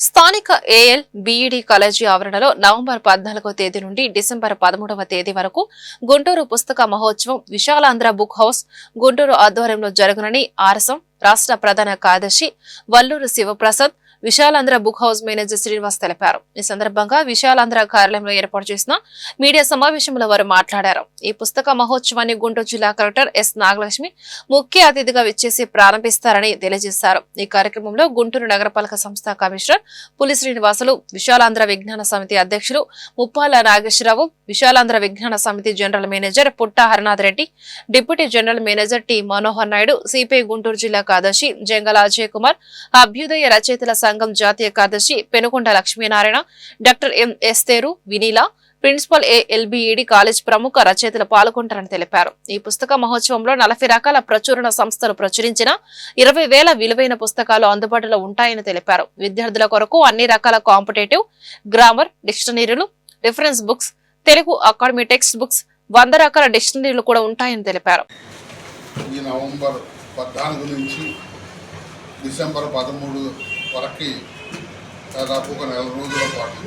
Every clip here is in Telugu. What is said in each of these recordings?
స్థానిక ఏఎల్ బీఈడీ కాలేజీ ఆవరణలో నవంబర్ పద్నాలుగో తేదీ నుండి డిసెంబర్ పదమూడవ తేదీ వరకు గుంటూరు పుస్తక మహోత్సవం విశాలాంధ్ర బుక్ హౌస్ గుంటూరు ఆధ్వర్యంలో జరగనని ఆర్ఎస్ఎం రాష్ట్ర ప్రధాన కార్యదర్శి Valluru Sivaprasad Visalaandhra book house manager Srinivas తెలిపారు. ఈ సందర్భంగా విశాలాంధ్ర కార్యాలయంలో ఏర్పాటు చేసిన మీడియా సమావేశంలో వారు మాట్లాడారు. ఈ పుస్తక మహోత్సవాన్ని గుంటూరు జిల్లా కలెక్టర్ ఎస్ నాగలక్ష్మి ముఖ్య అతిథిగా విచ్చేసి ప్రారంభిస్తారని తెలియజేశారు. ఈ కార్యక్రమంలో గుంటూరు నగరపాలక సంస్థ కమిషనర్ పులి శ్రీనివాసులు విశాలాంధ్ర విజ్ఞాన సమితి అధ్యక్షులు ముప్పాల నాగేశ్వరరావు విశాలాంధ్ర విజ్ఞాన సమితి general manager Putta Harinath Reddy deputy general manager T Manohar Naidu CPI Guntur జిల్లా కార్యదర్శి జంగల అజయ్ కుమార్ అభ్యుదయ రచయితల సంఘ జాతీయ కార్యదర్శి Penukonda Lakshminarayana doctor M Esther Vinila principal ఏఎల్బిఈడి ఎల్బిఈడి కాలేజ్ ప్రముఖ రచయితలు పాల్గొంటారని తెలిపారు. ఈ పుస్తక మహోత్సవంలో నలభై రకాల ప్రచురణ సంస్థలు ప్రచురించిన ఇరవై వేల విలువైన పుస్తకాలు అందుబాటులో ఉంటాయని తెలిపారు. విద్యార్థుల కొరకు అన్ని రకాల competitive grammar డిక్షనరీలు reference books Telugu academy text books వంద రకాల డిక్షనరీలు కూడా ఉంటాయని తెలిపారు. ఈ నవంబర్ పద్నాలుగు నుంచి డిసెంబర్ పదమూడు వరకు దాదాపు ఒక నెల రోజుల పాటు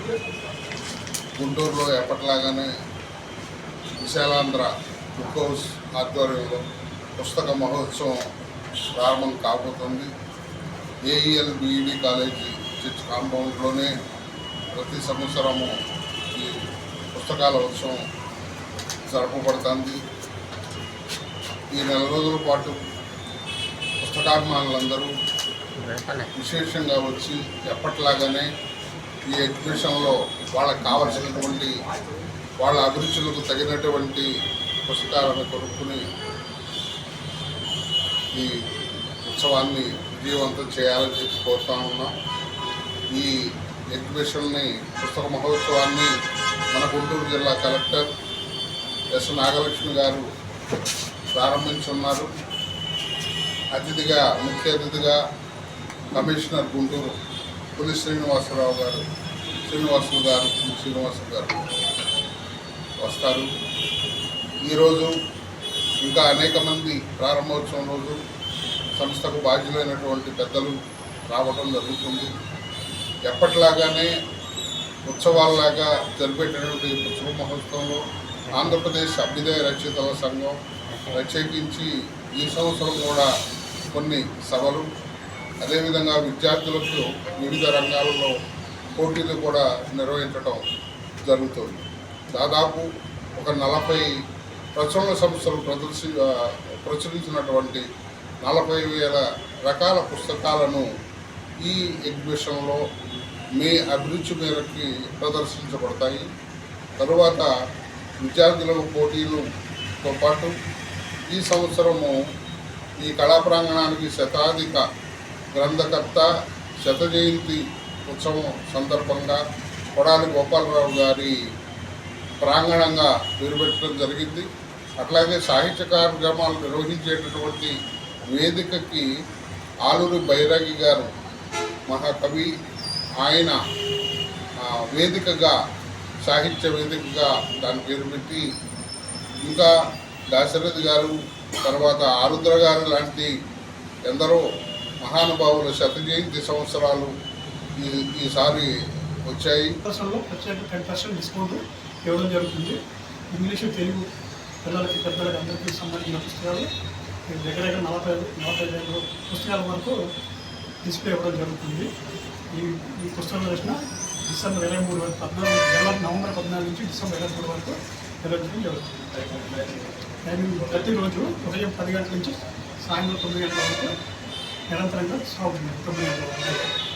గుంటూరులో ఎప్పటిలాగానే విశాలాంధ్ర బుక్ హౌస్ ఆధ్వర్యంలో పుస్తక మహోత్సవం ప్రారంభం కాబోతుంది. ఏఈఎల్ బీఈడి కాలేజీ చర్చ్ కాంపౌండ్లోనే ప్రతి సంవత్సరము ఈ పుస్తకాల ఉత్సవం జరపబడుతుంది. ఈ నెల రోజుల పాటు పుస్తకాభిమానులందరూ విశేషంగా వచ్చి ఎప్పటిలాగానే ఈ ఎగ్జిబిషన్లో వాళ్ళకి కావలసినటువంటి వాళ్ళ అభిరుచులకు తగినటువంటి పుస్తకాలను కొనుక్కుని ఈ ఉత్సవాన్ని విజయవంతం చేయాలని చెప్పి కోరుతా ఉన్నాం. ఈ ఎగ్జిబిషన్ని పుస్తక మహోత్సవాన్ని మన గుంటూరు జిల్లా కలెక్టర్ ఎస్ నాగలక్ష్మి గారు ప్రారంభించున్నారు. అతిథిగా ముఖ్య అతిథిగా కమిషనర్ గుంటూరు పులి శ్రీనివాసరావు గారు శ్రీనివాసులు గారు శ్రీనివాసులు గారు వస్తారు. ఈరోజు ఇంకా అనేక మంది ప్రారంభోత్సవం రోజు సంస్థకు బాధ్యులైనటువంటి పెద్దలు రావడం జరుగుతుంది. ఎప్పటిలాగానే ఉత్సవాల్లాగా జరిపేటటువంటి ఈ మహోత్సవంలో ఆంధ్రప్రదేశ్ అభ్యుదయ రచయితల సంఘం ప్రత్యేకించి ఈ సంవత్సరం కూడా కొన్ని సభలు అదేవిధంగా విద్యార్థులకు వివిధ రంగాలలో పోటీలు కూడా నిర్వహించడం జరుగుతుంది. దాదాపు ఒక నలభై ప్రచురణ సంస్థలు ప్రదర్శి ప్రచురించినటువంటి నలభై వేల రకాల పుస్తకాలను ఈ ఎగ్జిబిషన్లో మీ అభిరుచి మేరకి ప్రదర్శించబడతాయి. తరువాత విద్యార్థులకు పోటీలతో పాటు ఈ సంవత్సరము ఈ కళా ప్రాంగణానికి శతాధిక గ్రంథకర్త శత జయంతి ఉత్సవం సందర్భంగా కొడాలి గోపాలరావు గారి ప్రాంగణంగా నిలబెట్టడం జరిగింది. అట్లాగే సాహిత్య కార్యక్రమాలు నిర్వహించేటటువంటి వేదికకి ఆలూరి బైరాగి గారు మహాకవి. ఆయన వేదికగా సాహిత్య వేదికగా దాని పేరు పెట్టి ఇంకా దాశరథి గారు తర్వాత ఆరుద్ర గారు లాంటి ఎందరో మహానుభావుల శత జయంతి సంవత్సరాలు ఈ ఈసారి వచ్చాయి. పర్సెంట్లో ప్రత్యేక టెన్ పర్సెంట్ డిస్కౌంట్ ఇవ్వడం జరుగుతుంది. ఇంగ్లీషు తెలుగు పిల్లలకి పెద్దలకి అందరికీ సంబంధించిన పుస్తకాలు. ఈ దగ్గర దగ్గర నలభై నలభై ఐదు పుస్తకాల వరకు డిస్ప్లే ఇవ్వడం జరుగుతుంది. ఈ ఈ పుస్తకం వచ్చిన డిసెంబర్ ఇరవై మూడు వరకు పద్నాలుగు జనవరి నవంబర్ పద్నాలుగు నుంచి డిసెంబర్ ఇరవై మూడు వరకు నిర్వహించడం జరుగుతుంది. టైమింగ్ ప్రతిరోజు ఉదయం పది గంటల నుంచి సాయంత్రం తొమ్మిది గంటల వరకు నిరంతరంగా సాగుతుంది తొమ్మిది గంటల వరకు